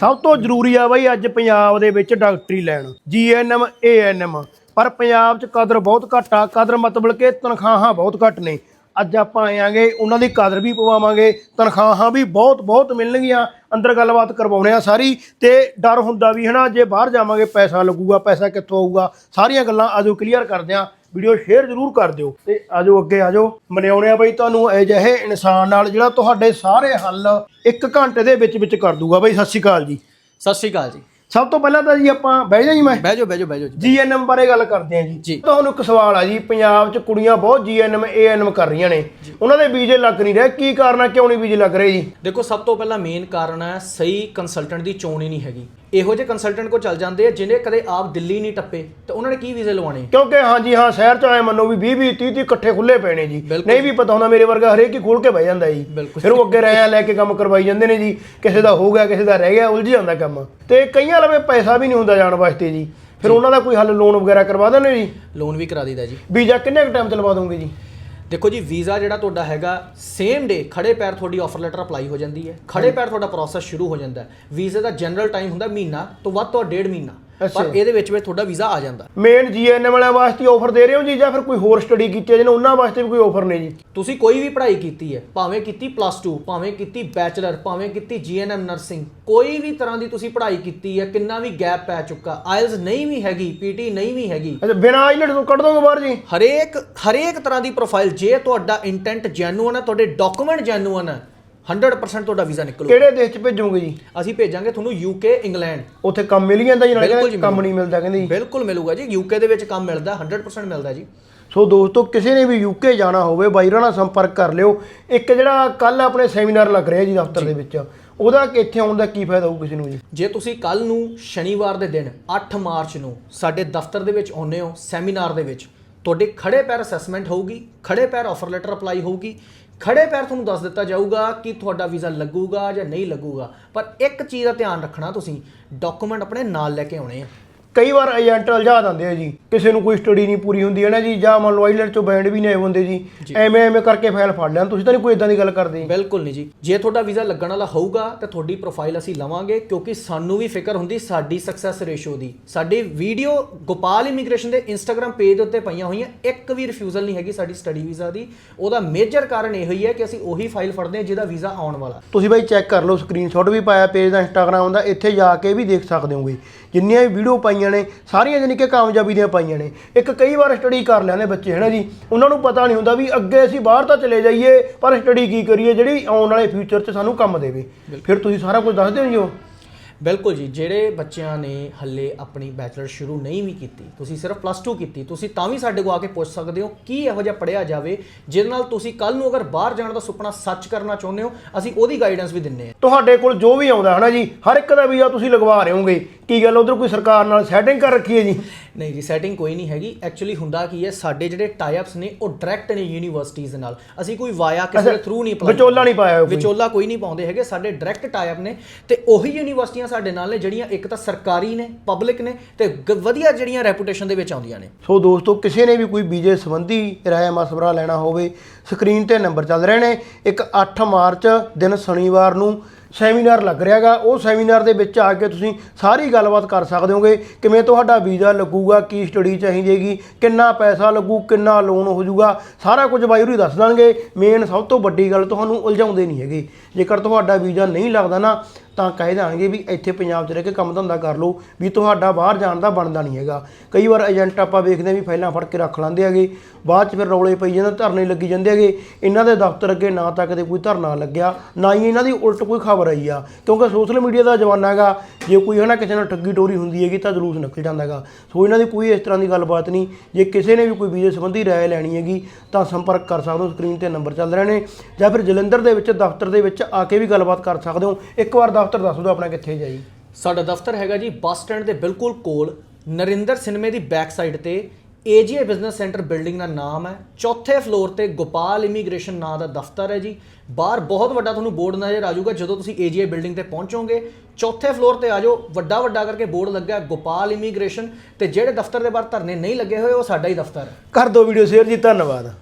ਸਭ ਤੋਂ ਜ਼ਰੂਰੀ ਆ ਬਈ ਅੱਜ ਪੰਜਾਬ ਦੇ ਵਿੱਚ ਡਾਕਟਰੀ ਲੈਣ, ਜੀਐਨਐਮ, ਏਐਨਐਮ। ਪਰ ਪੰਜਾਬ 'ਚ ਕਦਰ ਬਹੁਤ ਘੱਟ ਆ, ਕਦਰ ਮਤਲਬ ਕਿ ਤਨਖਾਹਾਂ ਬਹੁਤ ਘੱਟ ਨੇ। ਅੱਜ ਆਪਾਂ ਆਏਾਂਗੇ ਉਹਨਾਂ ਦੀ ਕਦਰ ਵੀ ਪਵਾਵਾਂਗੇ, ਤਨਖਾਹਾਂ ਵੀ ਬਹੁਤ ਬਹੁਤ ਮਿਲਣਗੀਆਂ। ਅੰਦਰ ਗੱਲਬਾਤ ਕਰਵਾਉਣੇ ਆ ਸਾਰੀ, ਤੇ ਡਰ ਹੁੰਦਾ ਵੀ ਹਨਾ, ਜੇ ਬਾਹਰ ਜਾਵਾਂਗੇ, ਪੈਸਾ ਲੱਗੂਗਾ, ਪੈਸਾ ਕਿੱਥੋਂ ਆਊਗਾ? ਸਾਰੀਆਂ ਗੱਲਾਂ ਆਜੋ ਕਲੀਅਰ ਕਰਦੇ ਆ। ਵੀਡੀਓ ਸ਼ੇਅਰ ਜ਼ਰੂਰ ਕਰ ਦਿਓ ਤੇ ਆਜੋ ਅੱਗੇ ਆਜੋ। ਮਨਿਆਉਣੇ ਆ ਬਈ ਤੁਹਾਨੂੰ ਅਜਿਹੇ ਇਨਸਾਨ ਨਾਲ ਜਿਹੜਾ ਤੁਹਾਡੇ ਸਾਰੇ ਹੱਲ 1 ਘੰਟੇ ਦੇ ਵਿੱਚ ਵਿੱਚ ਕਰ ਦੂਗਾ ਬਈ। ਸਤਿ ਸ਼੍ਰੀ ਅਕਾਲ ਜੀ। ਸਤਿ ਸ਼੍ਰੀ ਅਕਾਲ ਜੀ। ਸਭ ਤੋਂ ਪਹਿਲਾਂ ਤਾਂ ਜੀ ਆਪਾਂ ਬਹਿ ਜਾਈਏ ਮੈਂ। ਬਹਿ ਜਾਓ ਬਹਿ ਜਾਓ ਬਹਿ ਜਾਓ ਜੀ। ਜੀਐਨਐਮ ਬਾਰੇ ਗੱਲ ਕਰਦੇ ਹਾਂ ਜੀ। ਤੁਹਾਨੂੰ ਇੱਕ ਸਵਾਲ ਆ ਜੀ ਪੰਜਾਬ 'ਚ ਕੁੜੀਆਂ ਬਹੁਤ ਜੀਐਨਐਮ ਏਐਨਐਮ ਕਰ ਰਹੀਆਂ ਨੇ। ਉਹਨਾਂ ਦੇ ਵੀਜ਼ੇ ਲੱਗ ਨਹੀਂ ਰਹੇ। ਕੀ ਕਾਰਨ ਆ? ਕਿਉਂ ਨਹੀਂ ਵੀਜ਼ੇ ਲੱਗ ਰਹੇ ਜੀ? ਦੇਖੋ ਸਭ ਤੋਂ ਪਹਿਲਾਂ ਮੇਨ ਕਾਰਨ ਹੈ ਸਹੀ ਕੰਸਲਟੈਂਟ ਦੀ ਚੋਣ ਹੀ ਨਹੀਂ ਹੈਗੀ। ਇਹੋ ਜਿਹੇ ਕੰਸਲਟੈਂਟ ਕੋ ਚੱਲ ਜਾਂਦੇ ਆ ਜਿਨੇ ਕਦੇ ਆਪ ਦਿੱਲੀ ਨਹੀਂ ਟੱਪੇ ਤੇ ਉਹਨਾਂ ਨੇ ਕੀ ਵੀਜ਼ੇ ਲਵਾਣੇ ਕਿਉਂਕਿ ਹਾਂਜੀ ਹਾਂ ਸ਼ਹਿਰ 'ਚ ਆਏ ਮੰਨੋ ਵੀ 20 20 30 30 ਇਕੱਠੇ ਖੁੱਲੇ ਪਏ ਨੇ ਜੀ। ਨਹੀਂ ਵੀ ਪਤਾ ਹੁੰਦਾ ਮੇਰੇ ਵਰਗਾ ਹਰੇਕ ਹੀ ਖੋਲ ਕੇ ਬਹਿ ਜਾਂਦਾ ਜੀ। ਫਿਰ ਉਹ ਅੱਗੇ ਰਹਿਆ ਲੈ ਕੇ ਕੰਮ ਕਰਵਾਈ ਜਾਂਦੇ ਨੇ ਜੀ। ਕਿਸੇ ਦਾ ਹੋ ਗਿਆ ਕਿਸੇ ਦਾ ਰਹਿ ਗਿਆ ਉਲਝ ਜਾਂਦਾ ਕੰਮ। ਤੇ ਕਈਆਂ ਲਵੇ ਪੈਸਾ ਵੀ ਨਹੀਂ ਹੁੰਦਾ ਜਾਣ ਵਾਸਤੇ ਜੀ। ਫਿਰ ਉਹਨਾਂ ਦਾ ਕੋਈ ਹੱਲ ਲੋਨ ਵਗੈਰਾ ਕਰਵਾ ਦਿੰਦੇ ਜੀ? ਲੋਨ ਵੀ ਕਰਾ ਦੀਦਾ ਜੀ। ਵੀਜ਼ਾ ਕਿੰਨੇ ਕੁ ਟਾਈਮ ਤੇ ਲਵਾ ਦੋਗੇ ਜੀ? ਦੇਖੋ ਜੀ ਵੀਜ਼ਾ ਜਿਹੜਾ ਤੁਹਾਡਾ ਹੈਗਾ ਸੇਮ ਡੇ ਖੜੇ ਪੈਰ ਤੁਹਾਡੀ ਆਫਰ ਲੈਟਰ ਅਪਲਾਈ ਹੋ ਜਾਂਦੀ ਹੈ। ਖੜੇ ਪੈਰ ਤੁਹਾਡਾ ਪ੍ਰੋਸੈਸ ਸ਼ੁਰੂ ਹੋ ਜਾਂਦਾ ਹੈ। ਵੀਜ਼ੇ ਦਾ ਜਨਰਲ ਟਾਈਮ ਹੁੰਦਾ ਮਹੀਨਾ ਤੋਂ ਵੱਧ ਤੋਂ ਡੇਢ ਮਹੀਨਾ। ਪਰ ਇਹਦੇ ਵਿੱਚ ਵਿੱਚ ਤੁਹਾਡਾ ਵੀਜ਼ਾ ਆ ਜਾਂਦਾ। ਮੇਨ ਜੀਐਨਐਮ ਵਾਲਿਆਂ ਵਾਸਤੇ ਆਫਰ ਦੇ ਰਹੇ ਹੋ ਜੀ ਜਾਂ ਫਿਰ ਕੋਈ ਹੋਰ ਸਟੱਡੀ ਕੀਤੀ ਹੈ ਜਿਹਨਾਂ ਉਹਨਾਂ ਵਾਸਤੇ ਵੀ ਕੋਈ ਆਫਰ ਨੇ ਜੀ? ਤੁਸੀਂ ਕੋਈ ਵੀ ਪੜ੍ਹਾਈ ਕੀਤੀ ਹੈ ਭਾਵੇਂ ਕੀਤੀ ਪਲੱਸ 2 ਭਾਵੇਂ ਕੀਤੀ ਬੈਚਲਰ ਭਾਵੇਂ ਕੀਤੀ ਜੀਐਨਐਮ ਨਰਸਿੰਗ ਕੋਈ ਵੀ ਤਰ੍ਹਾਂ ਦੀ ਤੁਸੀਂ ਪੜ੍ਹਾਈ ਕੀਤੀ ਹੈ ਕਿੰਨਾ ਵੀ ਗੈਪ ਪੈ ਚੁੱਕਾ ਆਇਲਸ ਨਹੀਂ ਵੀ ਹੈਗੀ ਪੀਟੀ ਨਹੀਂ ਵੀ ਹੈਗੀ। ਅੱਛਾ ਬਿਨਾਂ ਆਈਲੈਟ ਤੋਂ ਕੱਢ ਦੋਗੇ ਬਾਹਰ ਜੀ? ਹਰੇਕ ਹਰੇਕ ਤਰ੍ਹਾਂ ਦੀ ਪ੍ਰੋਫਾਈਲ ਜੇ ਤੁਹਾਡਾ ਇੰਟੈਂਟ ਜੈਨੂਅਨ ਹੈ ਤੁਹਾਡੇ ਡਾਕੂਮੈਂਟ ਜੈਨੂਅਨ ਹੈ 100% ਤੁਹਾਡਾ ਵੀਜ਼ਾ ਨਿਕਲੂ ਕਿਹੜੇ ਦੇਸ਼ 'ਚ ਭੇਜੋਗੇ ਜੀ? ਅਸੀਂ ਭੇਜਾਂਗੇ ਤੁਹਾਨੂੰ ਯੂਕੇ ਇੰਗਲੈਂਡ ਉੱਥੇ ਕੰਮ ਮਿਲ ਜਾਂਦਾ ਜੀ ਨਾਲੇ ਬਿਲਕੁਲ ਕੰਮ ਨਹੀਂ ਮਿਲਦਾ ਕਹਿੰਦੇ ਜੀ। ਬਿਲਕੁਲ ਮਿਲੂਗਾ ਜੀ ਯੂਕੇ ਦੇ ਵਿੱਚ ਕੰਮ ਮਿਲਦਾ 100% ਮਿਲਦਾ ਜੀ। ਸੋ ਦੋਸਤੋ ਕਿਸੇ ਨੇ ਵੀ ਯੂਕੇ ਜਾਣਾ ਹੋਵੇ ਬਾਈਰਾਂ ਨਾਲ ਸੰਪਰਕ ਕਰ ਲਿਓ। ਇੱਕ ਜਿਹੜਾ ਕੱਲ ਆਪਣੇ ਸੈਮੀਨਾਰ ਲੱਗ ਰਿਹਾ ਜੀ ਦਫ਼ਤਰ ਦੇ ਵਿੱਚ ਉਹਦਾ ਕਿ ਇੱਥੇ ਆਉਣ ਦਾ ਕੀ ਫਾਇਦਾ ਹੋਊ ਕਿਸੇ ਨੂੰ ਜੀ? ਜੇ ਤੁਸੀਂ ਕੱਲ ਨੂੰ ਸ਼ਨੀਵਾਰ ਦੇ ਦਿਨ 8 ਮਾਰਚ ਨੂੰ ਸਾਡੇ ਦਫ਼ਤਰ ਦੇ ਵਿੱਚ ਆਉਂਦੇ ਹੋ ਸੈਮੀਨਾਰ ਦੇ ਵਿੱਚ ਤੁਹਾਡੇ ਖੜੇ ਪੈਰ ਅਸੈਸਮੈਂਟ ਹੋਊਗੀ, ਖੜੇ ਪੈਰ ਆਫਰ ਲੈਟਰ ਅਪਲਾਈ ਹੋਊਗੀ, ਖੜੇ ਪੈਰ ਤੁਹਾਨੂੰ ਦੱਸ ਦਿੱਤਾ ਜਾਊਗਾ ਕਿ ਤੁਹਾਡਾ ਵੀਜ਼ਾ ਲੱਗੂਗਾ ਜਾਂ ਨਹੀਂ ਲੱਗੂਗਾ। ਪਰ ਇੱਕ ਚੀਜ਼ ਦਾ ਧਿਆਨ ਰੱਖਣਾ ਤੁਸੀਂ ਡਾਕੂਮੈਂਟ ਆਪਣੇ ਨਾਲ ਲੈ ਕੇ ਆਉਣੇ ਆ। ਕਈ ਵਾਰ ਏਜੰਟ ਉਲਝਾ ਦਿੰਦੇ ਆ ਜੀ। ਕਿਸੇ ਨੂੰ ਕੋਈ ਸਟੱਡੀ ਨਹੀਂ ਪੂਰੀ ਹੁੰਦੀ ਹੈ ਨਾ ਜੀ? ਜਾਂ ਮੰਨ ਲਓ ਆਈਲੈਟ ਚੋਂ ਬੈਂਡ ਵੀ ਨਹੀਂ ਹੁੰਦੇ ਜੀ। ਐਵੇਂ ਐਵੇਂ ਕਰਕੇ ਫਾਈਲ ਫੜ ਲੈਣ। ਤੁਸੀਂ ਤਾਂ ਨਹੀਂ ਕੋਈ ਇਦਾਂ ਦੀ ਗੱਲ ਕਰਦੇ। ਬਿਲਕੁਲ ਨਹੀਂ ਜੀ। ਜੇ ਤੁਹਾਡਾ ਵੀਜ਼ਾ ਲੱਗਣ ਵਾਲਾ ਹੋਊਗਾ ਤਾਂ ਤੁਹਾਡੀ ਪ੍ਰੋਫਾਈਲ ਅਸੀਂ ਲਵਾਂਗੇ ਕਿਉਂਕਿ ਸਾਨੂੰ ਵੀ ਫਿਕਰ ਹੁੰਦੀ ਸਾਡੀ ਸਕਸੈਸ ਰੇਸ਼ੋ ਦੀ। ਸਾਡੀ ਵੀਡੀਓ ਗੋਪਾਲ ਇਮੀਗ੍ਰੇਸ਼ਨ ਦੇ ਇੰਸਟਾਗ੍ਰam ਪੇਜ ਉੱਤੇ ਪਈਆਂ ਹੋਈਆਂ। ਇੱਕ ਵੀ ਰਿਫਿਊਜ਼ਲ ਨਹੀਂ ਹੈਗੀ ਸਾਡੀ ਸਟੱਡੀ ਵੀਜ਼ਾ ਦੀ। ਉਹਦਾ ਮੇਜਰ ਕਾਰਨ ਇਹੋ ਹੀ ਹੈ ਕਿ ਅਸੀਂ ਉਹੀ ਫਾਈਲ ਫੜਦੇ ਹਾਂ ਜਿਹਦਾ ਵੀਜ਼ਾ ਆਉਣ ਵਾਲਾ। ਤੁਸੀਂ ਬਾਈ ਚੈੱਕ ਕਰ ਲਓ ਸਕਰੀਨਸ਼ਾਟ ਵੀ ਪਾਇਆ ਪੇਜ ਦਾ ਇੰਸਟਾਗ੍ਰਾਮ ਦਾ। ਇੱਥੇ ਜਾ ਕੇ ਵੀ ਦੇਖ ਸਕਦੇ ਹੋਗੇ। ਜਿੰਨੀਆਂ ਵੀ ਵੀਡੀਓ ਪਾਈਆਂ ਨੇ ਸਾਰੀਆਂ ਜਾਨੀ ਕਿ ਕਾਮਯਾਬੀ ਦੀਆਂ ਪਾਈਆਂ ਨੇ। ਇੱਕ ਕਈ ਵਾਰ ਸਟੱਡੀ ਕਰ ਲੈਂਦੇ ਬੱਚੇ ਹੈ ਨਾ ਜੀ? ਉਹਨਾਂ ਨੂੰ ਪਤਾ ਨਹੀਂ ਹੁੰਦਾ ਵੀ ਅੱਗੇ ਅਸੀਂ ਬਾਹਰ ਤਾਂ ਚਲੇ ਜਾਈਏ ਪਰ ਸਟੱਡੀ ਕੀ ਕਰੀਏ ਜਿਹੜੀ ਆਉਣ ਵਾਲੇ ਫਿਊਚਰ 'ਚ ਸਾਨੂੰ ਕੰਮ ਦੇਵੇ। ਫਿਰ ਤੁਸੀਂ ਸਾਰਾ ਕੁਝ ਦੱਸਦੇ ਹੋ ਜੀ ਉਹ? ਬਿਲਕੁਲ ਜੀ ਜਿਹੜੇ ਬੱਚਿਆਂ ਨੇ ਹੱਲੇ ਆਪਣੀ ਬੈਚਲਰ ਸ਼ੁਰੂ ਨਹੀਂ ਵੀ ਕੀਤੀ ਤੁਸੀਂ ਸਿਰਫ ਪਲੱਸ 2 ਕੀਤੀ ਤੁਸੀਂ ਤਾਂ ਵੀ ਸਾਡੇ ਕੋਲ ਆ ਕੇ ਪੁੱਛ ਸਕਦੇ ਹੋ ਕੀ ਇਹੋ ਜਿਹਾ ਪੜਿਆ ਜਾਵੇ ਜਿਹਦੇ ਨਾਲ ਤੁਸੀਂ ਕੱਲ ਨੂੰ ਅਗਰ ਬਾਹਰ ਜਾਣ ਦਾ ਸੁਪਨਾ ਸੱਚ ਕਰਨਾ ਚਾਹੁੰਦੇ ਹੋ ਅਸੀਂ ਉਹਦੀ ਗਾਈਡੈਂਸ ਵੀ ਦਿੰਨੇ ਆ ਤੁਹਾਡੇ ਕੋਲ ਜੋ ਵੀ ਆਉਂਦਾ ਹੈ ਨਾ ਜੀ? ਹਰ ਇੱਕ ਦਾ ਵੀਜ਼ਾ ਤੁਸੀਂ ਲਗਵਾ ਰਹੇ ਹੋਗੇ ਕੀ ਗੱਲ ਉਧਰ ਕੋਈ ਸਰਕਾਰ ਨਾਲ ਸੈਟਿੰਗ ਕਰ ਰੱਖੀ ਹੈ ਜੀ? ਨਹੀਂ ਜੀ ਸੈਟਿੰਗ ਕੋਈ ਨਹੀਂ ਹੈਗੀ। ਐਕਚੁਅਲੀ ਹੁੰਦਾ ਕੀ ਹੈ ਸਾਡੇ ਜਿਹੜੇ ਟਾਈ-ਅਪਸ ਨੇ ਉਹ ਡਾਇਰੈਕਟ ਨੇ ਯੂਨੀਵਰਸਿਟੀਜ਼ ਦੇ ਨਾਲ। ਅਸੀਂ ਕੋਈ ਵਾਇਆ ਕਿਸੇ ਦੇ ਥਰੂ ਨਹੀਂ apply ਵਿਚੋਲਾ ਨਹੀਂ ਪਾਇਆ ਕੋਈ। ਵਿਚੋਲਾ ਕੋਈ ਨਹੀਂ ਪਾਉਂਦੇ ਹੈਗੇ। ਸਾਡੇ ਡਾਇਰੈਕਟ ਟਾਈ-ਅਪ ਨੇ ਤੇ ਉਹੀ ਯੂਨੀਵਰਸਿਟੀਆਂ ਸਾਡੇ ਨਾਲ ਨੇ ਜਿਹੜੀਆਂ ਇੱਕ ਤਾਂ ਸਰਕਾਰੀ ਨੇ ਪਬਲਿਕ ਨੇ ਤੇ ਵਧੀਆ ਜਿਹੜੀਆਂ ਰੈਪੂਟੇਸ਼ਨ ਦੇ ਵਿੱਚ ਆਉਂਦੀਆਂ ਨੇ। ਸੋ ਦੋਸਤੋ ਕਿਸੇ ਨੇ ਵੀ ਕੋਈ ਵੀਜ਼ੇ ਸੰਬੰਧੀ ਰਾਏ ਮਸਵਰਾ ਲੈਣਾ ਹੋਵੇ ਸਕਰੀਨ ਤੇ ਨੰਬਰ ਚੱਲ ਰਹੇ ਨੇ। ਇੱਕ 8 ਮਾਰਚ ਦਿਨ ਸ਼ਨੀਵਾਰ ਨੂੰ ਸੈਮੀਨਾਰ ਲੱਗ ਰਿਹਾਗਾ। ਉਹ ਸੈਮੀਨਾਰ ਦੇ ਵਿੱਚ ਆ ਕੇ ਤੁਸੀਂ ਸਾਰੀ ਗੱਲਬਾਤ ਕਰ ਸਕਦੇ ਹੋਗੇ। ਕਿਵੇਂ ਤੁਹਾਡਾ ਵੀਜ਼ਾ ਲੱਗੂਗਾ, ਕੀ ਸਟੱਡੀ ਚਾਹੀਦੀ ਕਿੰਨਾ ਪੈਸਾ ਲੱਗੂ, ਕਿੰਨਾ ਲੋਨ ਹੋ ਜਾਊਗਾ, ਸਾਰਾ ਕੁਝ ਬਾਈ ਹੋਰੀ ਦੱਸ ਦੇਣਗੇ ਮੇਨ ਸਭ ਤੋਂ ਵੱਡੀ ਗੱਲ ਤੁਹਾਨੂੰ ਉਲਝਾਉਂਦੇ ਨਹੀਂ ਹੈਗੇ। ਜੇਕਰ ਤੁਹਾਡਾ ਵੀਜ਼ਾ ਨਹੀਂ ਲੱਗਦਾ ਨਾ ਤਾਂ ਕਹਿ ਦੇਣਗੇ ਵੀ ਇੱਥੇ ਪੰਜਾਬ 'ਚ ਰਹਿ ਕੇ ਕੰਮ ਧੰਦਾ ਕਰ ਲਓ, ਵੀ ਤੁਹਾਡਾ ਬਾਹਰ ਜਾਣ ਦਾ ਬਣਦਾ ਨਹੀਂ ਹੈਗਾ। ਕਈ ਵਾਰ ਏਜੰਟ ਆਪਾਂ ਵੇਖਦੇ ਹਾਂ ਵੀ ਫਾਈਲਾਂ ਫੜ ਕੇ ਰੱਖ ਲੈਂਦੇ ਹੈਗੇ, ਬਾਅਦ 'ਚ ਫਿਰ ਰੌਲੇ ਪਈ ਜਾਂਦੇ, ਧਰਨੇ ਲੱਗੀ ਜਾਂਦੇ ਹੈਗੇ। ਇਹਨਾਂ ਦੇ ਦਫ਼ਤਰ ਅੱਗੇ ਨਾ ਤਾਂ ਕਦੇ ਕੋਈ ਧਰਨਾ ਲੱਗਿਆ, ਨਾ ਹੀ ਇਹਨਾਂ ਦੀ ਉਲਟ ਕੋਈ ਖਬਰ ਆਈ ਆ। ਕਿਉਂਕਿ ਸੋਸ਼ਲ ਮੀਡੀਆ ਦਾ ਜ਼ਮਾਨਾ ਹੈਗਾ, ਜੇ ਕੋਈ ਹਨਾ ਕਿਸੇ ਨਾਲ ਠੱਗੀ ਟੋਰੀ ਹੁੰਦੀ ਹੈਗੀ ਤਾਂ ਜਲੂਸ ਨਿਕਲ ਜਾਂਦਾ ਹੈਗਾ। ਸੋ ਇਹਨਾਂ ਦੀ ਕੋਈ ਇਸ ਤਰ੍ਹਾਂ ਦੀ ਗੱਲਬਾਤ ਨਹੀਂ। ਜੇ ਕਿਸੇ ਨੇ ਵੀ ਕੋਈ ਵੀਜ਼ੇ ਸੰਬੰਧੀ ਰਾਏ ਲੈਣੀ ਹੈਗੀ ਤਾਂ ਸੰਪਰਕ ਕਰ ਸਕਦੇ ਹੋ, ਸਕਰੀਨ ਤੇ ਨੰਬਰ ਚੱਲ ਰਹੇ ਨੇ। ਜਾਂ ਫਿਰ ਜਲੰਧਰ ਦੇ ਵਿੱਚ, ਦਫ਼ਤਰ ਦੇ ਵਿੱਚ ਆ ਕੇ ਵੀ ਗੱਲਬਾਤ ਕਰ ਸਕਦੇ ਹੋ। ਇੱਕ ਵਾਰ ਦਫ਼ਤਰ ਦੱਸ ਦਿਓ ਆਪਣਾ ਕਿੱਥੇ ਜਾਈ। ਸਾਡਾ ਦਫ਼ਤਰ ਹੈਗਾ ਜੀ ਬੱਸ ਸਟੈਂਡ ਦੇ ਬਿਲਕੁਲ ਕੋਲ ਨਰਿੰਦਰ ਸਿਨੇਮੇ ਦੀ ਬੈਕ ਸਾਈਡ ਤੇ ਏਜੀਏ ਬਿਜ਼ਨਸ ਸੈਂਟਰ ਬਿਲਡਿੰਗ ਦਾ ਨਾਮ ਹੈ। ਚੌਥੇ ਫਲੋਰ ਤੇ ਗੋਪਾਲ ਇਮੀਗ੍ਰੇਸ਼ਨ ਨਾਂ ਦਾ ਦਫ਼ਤਰ ਹੈ ਜੀ। ਬਾਹਰ ਬਹੁਤ ਵੱਡਾ ਤੁਹਾਨੂੰ ਬੋਰਡ ਨਜ਼ਰ ਆ ਜਾਊਗਾ ਜਦੋਂ ਤੁਸੀਂ ਏਜੀਏ ਬਿਲਡਿੰਗ ਤੇ ਪਹੁੰਚੋਗੇ ਚੌਥੇ ਫਲੋਰ ਤੇ ਆ ਜਾਓ ਵੱਡਾ ਵੱਡਾ ਕਰਕੇ ਬੋਰਡ ਲੱਗਿਆ ਗੋਪਾਲ ਇਮੀਗ੍ਰੇਸ਼ਨ ਤੇ ਜਿਹੜੇ ਦਫ਼ਤਰ ਦੇ ਬਾਹਰ ਧਰਨੇ ਨਹੀਂ ਲੱਗੇ ਹੋਏ ਉਹ ਸਾਡਾ ਹੀ ਦਫ਼ਤਰ ਹੈ। ਕਰ ਦਿਓ ਵੀਡੀਓ ਸ਼ੇਅਰ ਜੀ ਧੰਨਵਾਦ।